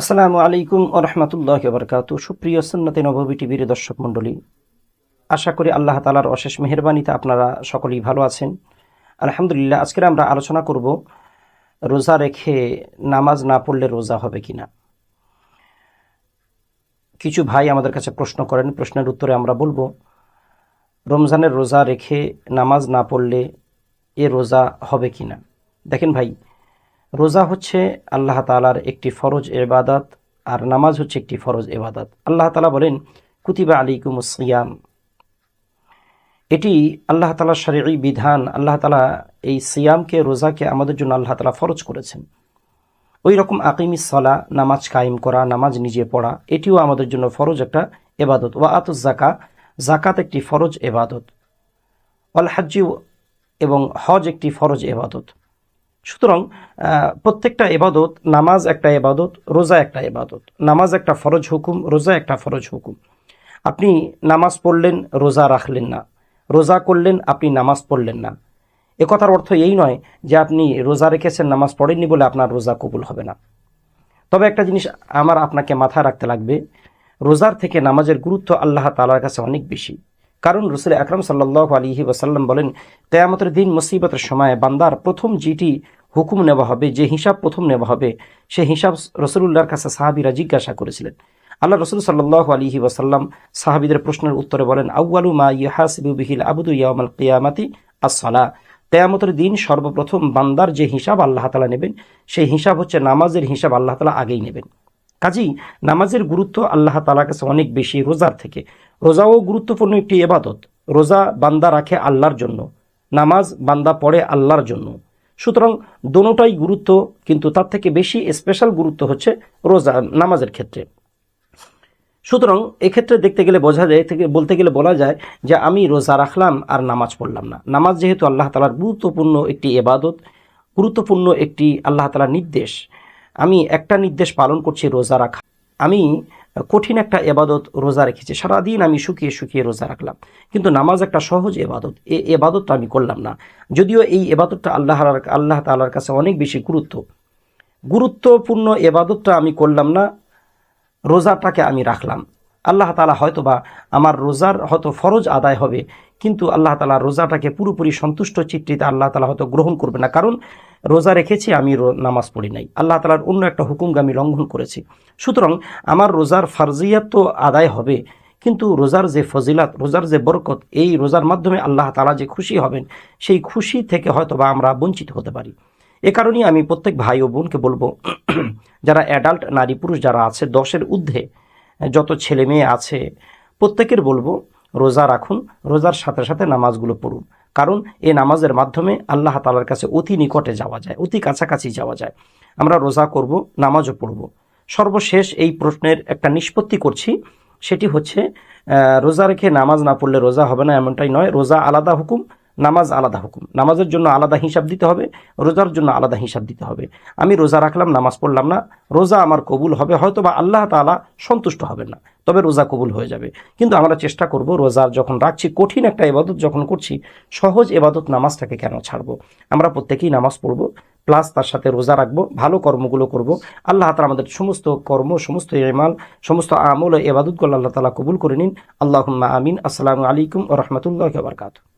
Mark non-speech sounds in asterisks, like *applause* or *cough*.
আসসালামু আলাইকুম ও রহমতুল্লাহ বরকাত সুপ্রিয় সন্নতে নবী টিভির দর্শক মণ্ডলী, আশা করি আল্লাহ তালার অশেষ মেহরবানিতে আপনারা সকলেই ভালো আছেন। আলহামদুলিল্লাহ, আজকের আমরা আলোচনা করব রোজা রেখে নামাজ না পড়লে রোজা হবে কিনা। কিছু ভাই আমাদের কাছে প্রশ্ন করেন, প্রশ্নের উত্তরে আমরা বলব, রমজানের রোজা রেখে নামাজ না পড়লে এ রোজা হবে কিনা? দেখেন ভাই রোজা হচ্ছে আল্লাহ তালার একটি ফরজ এবাদাত আর নামাজ হচ্ছে একটি ফরজ এবাদাত আল্লাহ তালা বলেন, কুতিবা আলিকুম সিয়াম এটি আল্লাহ তালার শারীরিক বিধান। আল্লাহ তালা এই সিয়ামকে, রোজাকে আমাদের জন্য আল্লাহ তালা ফরজ করেছেন। ওই রকম আকিমি সলা, নামাজ কায়েম করা, নামাজ নিজে পড়া, এটিও আমাদের জন্য ফরজ একটা এবাদত ওয়া আতুস জাকা জাকাত একটি ফরজ এবাদত অল হাজ্জি এবং হজ একটি ফরজ এবাদত সুতরাং প্রত্যেকটা এবাদত নামাজ একটা এবাদত রোজা একটা এবাদত নামাজ একটা ফরজ হুকুম, রোজা একটা ফরজ হুকুম। আপনি নামাজ পড়লেন, রোজা রাখলেন না। রোজা করলেন, আপনি নামাজ পড়লেন না। এ কথার অর্থ এই নয় যে আপনি রোজা রেখেছেন, নামাজ পড়েননি বলে আপনার রোজা কবুল হবে না। তবে একটা জিনিস আমার আপনাকে মাথায় রাখতে লাগবে, রোজার থেকে নামাজের গুরুত্ব আল্লাহ তালার কাছে অনেক বেশি। কারণ রসুল আকরম সাল্লাহ আলিহি ওসাল্লাম বলেন, কেয়ামতের দিন মুসিবতের সময় বান্দার প্রথম যেটি হুকুম নেওয়া হবে, যে হিসাব প্রথম নেওয়া হবে, সে হিসাব রসুল্লাহর কাছে সাহাবিরা জিজ্ঞাসা করেছিলেন। আল্লাহ রসুল সাল্লাহ আলিহি ওসাল্লাম সাহাবিদের প্রশ্নের উত্তরে বলেন আউআলু মা ইহাসিবু বিহিল আবুদু ইয়ামাল কিয়ামাতি আসসালা কেয়ামতের দিন সর্বপ্রথম বান্দার যে হিসাব আল্লাহ তালা নেবেন, সেই হিসাব হচ্ছে নামাজের হিসাব আল্লাহ তালা আগেই নেবেন। কাজেই নামাজের গুরুত্ব আল্লাহ তালার কাছে অনেক বেশি রোজার থেকে। রোজাও গুরুত্বপূর্ণ একটি এবাদত রোজা বান্দা রাখে আল্লাহর জন্য, নামাজ বান্দা পড়ে আল্লাহর জন্য। সুতরাং দোনোটাই গুরুত্ব, কিন্তু তার থেকে বেশি স্পেশাল গুরুত্ব হচ্ছে রোজা, নামাজের ক্ষেত্রে। সুতরাং এক্ষেত্রে দেখতে গেলে বোঝা যায়, থেকে বলতে গেলে বলা যায় যে আমি রোজা রাখলাম আর নামাজ পড়লাম না। নামাজ যেহেতু আল্লাহ তালার গুরুত্বপূর্ণ একটি এবাদত গুরুত্বপূর্ণ একটি আল্লাহ তালার নির্দেশ আমি একটা নির্দেশ পালন করছি, রোজা রাখা। আমি কঠিন একটা এবাদত রোজা রেখেছি। সারাদিন আমি শুকিয়ে শুকিয়ে রোজা রাখলাম। কিন্তু নামাজ একটা সহজ এবাদত। এ এবাদতটা আমি করলাম না। যদিও এই এবাদতটা আল্লাহ আল্লাহ তালার কাছে অনেক বেশি গুরুত্ব। গুরুত্বপূর্ণ এবাদতটা আমি করলাম না। রোজাটাকে আমি রাখলাম। আল্লাহ তালা হয়তো বা আমার রোজার হয়তো ফরজ আদায় হবে, কিন্তু আল্লাহ তালা রোজাটাকে পুরোপুরি সন্তুষ্ট চিত্রিতে আল্লাহ তালা হয়তো গ্রহণ করবে না। কারণ রোজা রেখেছি, আমি নামাজ পড়ি নাই। আল্লাহ তালার অন্য একটা হুকুমকে আমি লঙ্ঘন করেছি। সুতরাং আমার রোজার ফার্জিয়াত তো আদায় হবে, কিন্তু রোজার যে ফজিলাত, রোজার যে বরকত, এই রোজার মাধ্যমে আল্লাহ তালা যে খুশি হবেন, সেই খুশি থেকে হয়তো বা আমরা বঞ্চিত হতে পারি। এ কারণেই আমি প্রত্যেক ভাই ও বোনকে বলব, *clears throat* যারা অ্যাডাল্ট নারী পুরুষ যারা আছে, দশের ঊর্ধ্বে যত ছেলে মেয়ে আছে, প্রত্যেকের বলব, রোজা রাখুন, রোজার সাথে সাথে নামাজগুলো পড়ুন। কারণ এই নামাজের মাধ্যমে আল্লাহ তালার কাছে অতি নিকটে যাওয়া যায়, অতি কাছাকাছি যাওয়া যায়। আমরা রোজা করব, নামাজও পড়ব। সর্বশেষ এই প্রশ্নের একটা নিষ্পত্তি করছি, সেটি হচ্ছে রোজা রেখে নামাজ না পড়লে রোজা হবে না এমনটাই নয়। রোজা আলাদা হুকুম নামাজ আলাদা হুকুম। নামাজের জন্য আলাদা হিসাব দিতে হবে, রোজার জন্য আলাদা হিসাব দিতে হবে। আমি রোজা রাখলাম, নামাজ পড়লাম না। রোজা আমার কবুল হবে হয়তো বা আল্লাহ তালা সন্তুষ্ট হবেন না। তবে রোজা কবুল হয়ে যাবে। কিন্তু আমরা চেষ্টা করব রোজার যখন রাখছি, কঠিন একটা এবাদত যখন করছি, সহজ এবাদত নামাজটাকে কেন ছাড়বো? আমরা প্রত্যেকেই নামাজ পড়ব প্লাস তার সাথে রোজা রাখব, ভালো কর্মগুলো করব। আল্লাহ তালা আমাদের সমস্ত কর্ম, সমস্ত ইমাল সমস্ত আমল ও এবাদতগুলো আল্লাহ তালা কবুল করে নিন। আল্লাহ আমিন। আসসালামু আলাইকুম ও রহমতুল্লাহ বারকাত